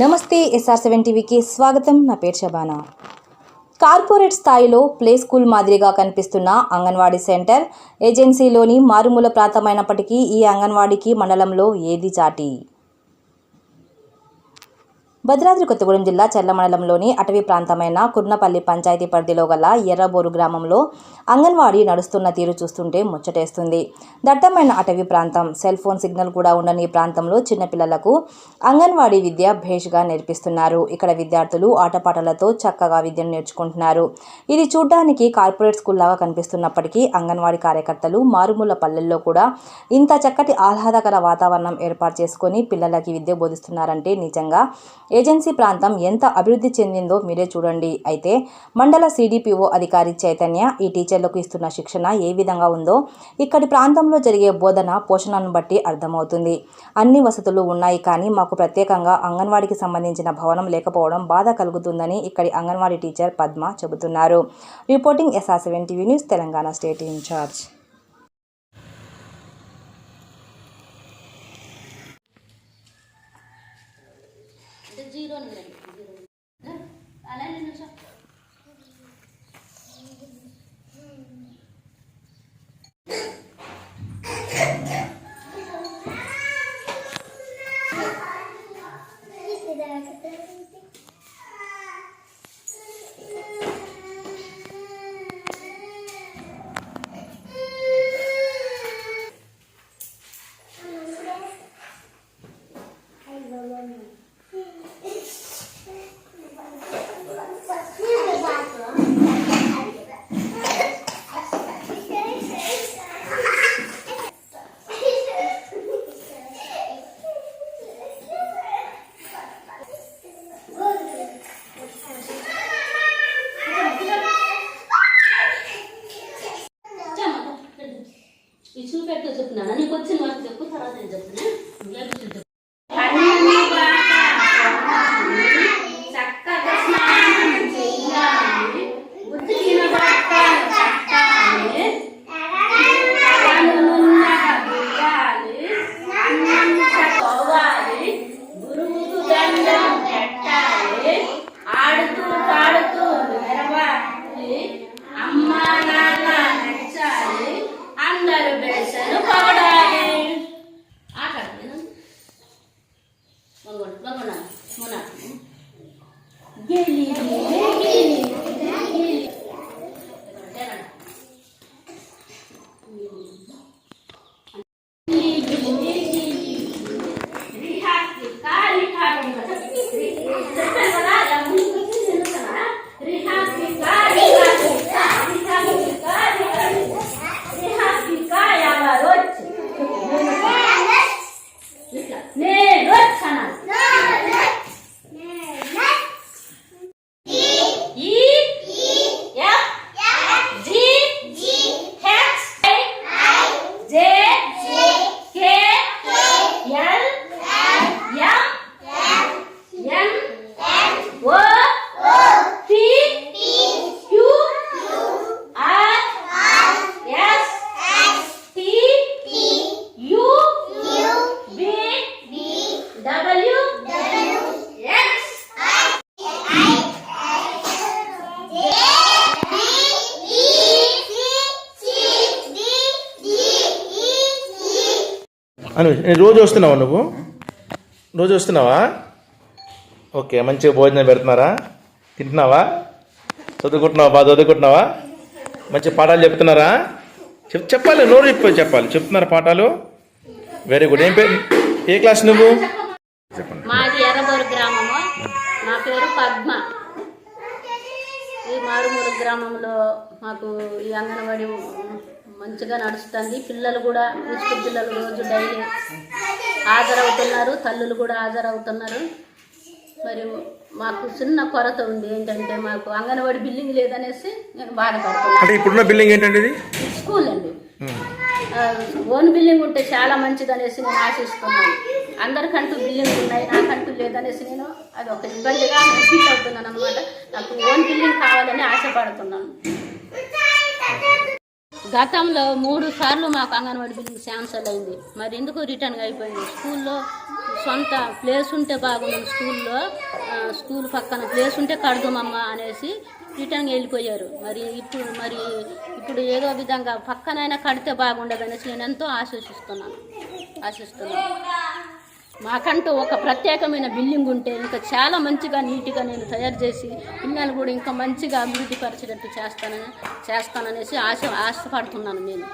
నమస్తే SR seven టీవీకి స్వాగతం. నా పేరు శబానా. కార్పొరేట్ స్థాయిలో ప్లే స్కూల్ మాదిరిగా కనిపిస్తున్న అంగన్వాడీ సెంటర్ ఏజెన్సీలోని మారుమూల ప్రాంతమైనప్పటికీ ఈ అంగన్వాడీకి మండలంలో ఏది చాటి? భద్రాద్రి కొత్తగూడెం జిల్లా చెర్ల మండలంలోని అటవీ ప్రాంతమైన కుర్నపల్లి పంచాయతీ పరిధిలో గల ఎర్రబోరు గ్రామంలో అంగన్వాడీ నడుస్తున్న తీరు చూస్తుంటే ముచ్చటేస్తుంది. దట్టమైన అటవీ ప్రాంతం సెల్ ఫోన్ సిగ్నల్ కూడా ఉండని ఈ ప్రాంతంలో చిన్నపిల్లలకు అంగన్వాడీ విద్య భేష్గా నేర్పిస్తున్నారు. ఇక్కడ విద్యార్థులు ఆటపాటలతో చక్కగా విద్యను నేర్చుకుంటున్నారు. ఇది చూడ్డానికి కార్పొరేట్ స్కూల్ లాగా కనిపిస్తున్నప్పటికీ అంగన్వాడీ కార్యకర్తలు మారుమూల పల్లెల్లో కూడా ఇంత చక్కటి ఆహ్లాదకర వాతావరణం ఏర్పాటు చేసుకొని పిల్లలకి విద్య బోధిస్తున్నారంటే నిజంగా ఏజెన్సీ ప్రాంతం ఎంత అభివృద్ధి చెందిందో మీరే చూడండి. అయితే మండల సిడిపిఓ అధికారి చైతన్య ఈ టీచర్లకు ఇస్తున్న శిక్షణ ఏ విధంగా ఉందో ఇక్కడి ప్రాంతంలో జరిగే బోధన పోషణను బట్టి అర్థమవుతుంది. అన్ని వసతులు ఉన్నాయి కానీ మాకు ప్రత్యేకంగా అంగన్వాడికి సంబంధించిన భవనం లేకపోవడం బాధ కలుగుతుందని ఇక్కడి అంగన్వాడీ టీచర్ పద్మ చెబుతున్నారు. Reporting SR seven TV news Telangana state in charge. Zero రండి జీరో ఈ చెప్తున్నాను నీకు వచ్చిన వరకు చెప్పు తర్వాత నేను చెప్తున్నా. నువ్వే చక్కగా అను నేను రోజు వస్తున్నావా నువ్వు? రోజు వస్తున్నావా? ఓకే మంచిగా భోజనం పెడుతున్నారా? తింటున్నావా? చదువుకుంటున్నావా? బాగా చదువుకుంటున్నావా? మంచి పాఠాలు చెప్తున్నారా? చెప్ చెప్పాలి నోరు చెప్పి చెప్పాలి. చెప్తున్నారా పాఠాలు? వెరీ గుడ్ ఏం పేరు? ఏ క్లాస్ నువ్వు? చెప్పండి. మాది ఎర్రబోరు గ్రామము. నా పేరు పద్మ. ఈ మారుమూరు గ్రామంలో మాకు ఈ అంగన్వాడీ మంచిగా నడుస్తుంది. పిల్లలు కూడా స్కూల్ పిల్లలు రోజు డైలీ హాజరవుతున్నారు. తల్లులు కూడా హాజరవుతున్నారు. మరి మాకు చిన్న కొరత ఉంది. ఏంటంటే మాకు అంగన్వాడీ బిల్డింగ్ లేదనేసి నేను బాధపడుతున్నాను. ఇప్పుడున్న బిల్డింగ్ ఇది? స్కూల్ అండి. ఓన్ బిల్డింగ్ ఉంటే చాలా మంచిది అనేసి నేను ఆశిస్తున్నాను. అందరికంటూ బిల్డింగ్ ఉన్నాయి నాకంటూ లేదనేసి నేను అది ఒక ఇబ్బందిగా ఫీల్ అవుతున్నాను అనమాట నాకు ఓన్ బిల్డింగ్ కావాలని ఆశపడుతున్నాను. గతంలో మూడు సార్లు మాకు అంగన్వాడీ బిల్డింగ్ శాంక్షన్ అయింది. మరి ఎందుకు రిటర్న్ అయిపోయింది? స్కూల్లో సొంత ప్లేస్ ఉంటే బాగుంది స్కూల్లో స్కూల్ పక్కన ప్లేస్ ఉంటే కడదామమ్మ అనేసి రిటర్న్ వెళ్ళిపోయారు. మరి ఇప్పుడు మరి ఇప్పుడు ఏదో విధంగా పక్కనైనా కడితే బాగుండదు అనేసి నేను ఎంతో ఆశిస్తున్నాను ఆశిస్తున్నాను మాకంటూ ఒక ప్రత్యేకమైన బిల్డింగ్ ఉంటే ఇంకా చాలా మంచిగా నీట్గా నేను తయారు చేసి పిల్లలు కూడా ఇంకా మంచిగా అభివృద్ధి పరిచేటట్టు చేస్తానని చేస్తాననేసి ఆశ ఆశపడుతున్నాను నేను.